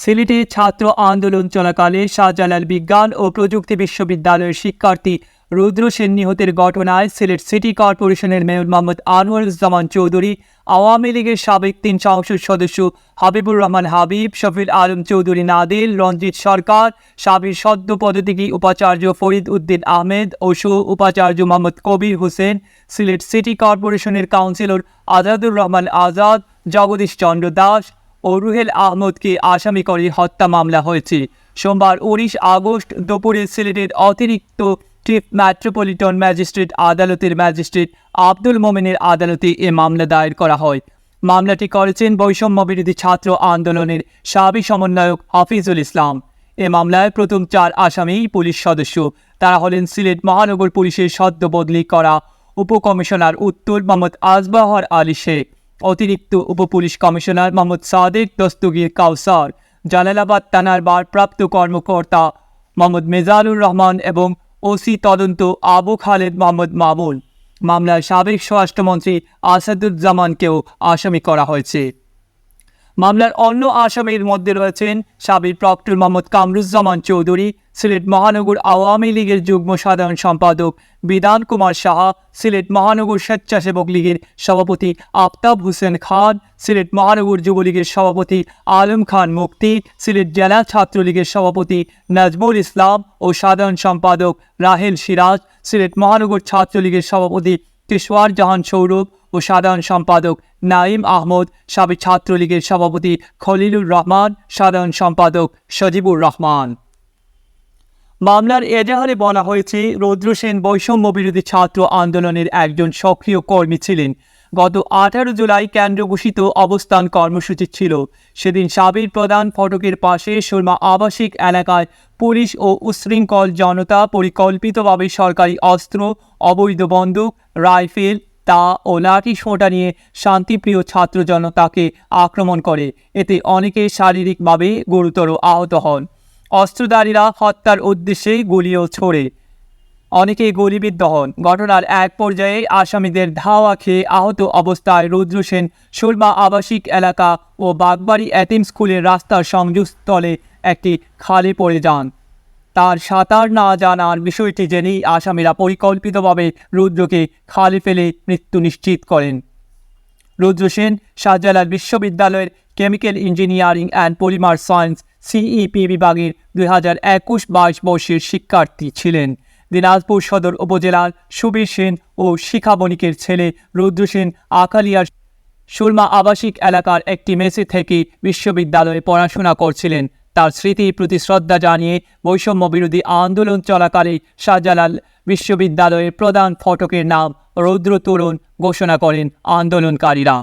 সিলেটে ছাত্র আন্দোলন চলাকালে শাহজালাল বিজ্ঞান ও প্রযুক্তি বিশ্ববিদ্যালয়ের শিক্ষার্থী রুদ্র সেন নিহতের ঘটনায় সিলেট সিটি কর্পোরেশনের মেয়র মোহাম্মদ আনোয়ারুজ্জামান চৌধুরী, আওয়ামী লীগের সাবেক তিন সংসদ সদস্য হাবিবুর রহমান হাবিব, শফিল আলম চৌধুরী নাদিল, রঞ্জিত সরকার, সাবির সদ্য পদত্যাগী উপাচার্য ফরিদ উদ্দিন আহমেদ ও সহ উপাচার্য মোহাম্মদ কবির হোসেন, সিলেট সিটি কর্পোরেশনের কাউন্সিলর আজাদুর রহমান আজাদ, জগদীশ চন্দ্র দাস ও রুহেল আহমদকে আসামি করে হত্যা মামলা হয়েছে। সোমবার উনিশ আগস্ট দুপুরে সিলেটের অতিরিক্ত চিফ মেট্রোপলিটন ম্যাজিস্ট্রেট আদালতের ম্যাজিস্ট্রেট আব্দুল মোমেনের আদালতে এ মামলা দায়ের করা হয়। মামলাটি করেছেন বৈষম্য বিরোধী ছাত্র আন্দোলনের সাবেক সমন্বয়ক হাফিজুল ইসলাম। এ মামলায় প্রথম চার আসামি পুলিশ সদস্য। তারা হলেন সিলেট মহানগর পুলিশের সদ্য বদলি করা উপকমিশনার উত্তর মোহাম্মদ আজবাহর আলী শেখ। অতিরিক্ত উপপুলিশ কমিশনার মোহাম্মদ সাদেক দস্তগীর কাউসার, জালালাবাদ থানার ভারপ্রাপ্ত কর্মকর্তা মোহাম্মদ মেজানুর রহমান এবং ওসি তদন্ত আবু খালেদ মোহাম্মদ মামুন। মামলার সাবেক স্বরাষ্ট্রমন্ত্রী আসাদুজ্জামানকেও আসামি করা হয়েছে। মামলার অন্য আসামির মধ্যে রয়েছেন সাবির প্রক্টর মোহাম্মদ কামরুজ্জামান চৌধুরী, সিলেট মহানগর আওয়ামী লীগের যুগ্ম সাধারণ সম্পাদক বিধান কুমার সাহা, সিলেট মহানগর স্বেচ্ছাসেবক লীগের সভাপতি আফতাব হোসেন খান, সিলেট মহানগর যুবলীগের সভাপতি আলম খান মুক্তি সিলেট জেলা ছাত্রলীগের সভাপতি নাজমুল ইসলাম ও সাধারণ সম্পাদক রাহেল সিরাজ, সিলেট মহানগর ছাত্রলীগের সভাপতি কিশোয়ার জাহান সৌরভ ও সাধারণ সম্পাদক নাইম আহমদ সাবেক ছাত্রলীগের সভাপতি খলিলুর রহমান, সাধারণ সম্পাদক সজিবুর রহমান। মামলার এজাহারে বলা হয়েছে রৌদ্র সেন বৈষম্য বিরোধী ছাত্র আন্দোলনের একজন সক্রিয় কর্মী ছিলেন গত আঠারো জুলাই কেন্দ্র ঘোষিত অবস্থান কর্মসূচি ছিল। সেদিন সাবির প্রধান ফটকের পাশে সুরমা আবাসিক এলাকায় পুলিশ ও উশৃঙ্খল জনতা পরিকল্পিতভাবে সরকারি অস্ত্র, অবৈধ বন্দুক, রাইফেল, তা ও লাঠি সোঁটা নিয়ে শান্তিপ্রিয় ছাত্র জনতাকে আক্রমণ করে। এতে অনেকে শারীরিকভাবে গুরুতর আহত হন। অস্ত্রধারীরা হত্যার উদ্দেশ্যে গুলিও ছোড়ে। অনেকে গুলিবিদ্ধ হন। ঘটনার এক পর্যায়ে আসামিদের ধাওয়া খেয়ে আহত অবস্থায় রুদ্র সেন সুরমা আবাসিক এলাকা ও বাগবাড়ি এতিম স্কুলের রাস্তার সংযোগস্থলে একটি খালে পড়ে যান। তার সাঁতার না জানার বিষয়টি জেনেই আসামিরা পরিকল্পিতভাবে রুদ্রকে খালে ফেলে মৃত্যু নিশ্চিত করেন। রুদ্র সেন শাহজালাল বিশ্ববিদ্যালয়ের chemical engineering and polymer science CEP বিভাগের দুই হাজার একুশ বাইশ বর্ষের শিক্ষার্থী ছিলেন। দিনাজপুর সদর উপজেলার সুবীর সেন ও শিখা বণিকের ছেলে রুদ্র সেন আকালিয়ার সুরমা আবাসিক এলাকার একটি মেসে থেকে বিশ্ববিদ্যালয়ে পড়াশোনা করছিলেন। তার স্মৃতির প্রতি শ্রদ্ধা জানিয়ে বৈষম্য বিরোধী আন্দোলন চলাকালে শাহজালাল বিশ্ববিদ্যালয়ের প্রধান ফটকের নাম রৌদ্র তরুণ ঘোষণা করেন আন্দোলনকারীরা।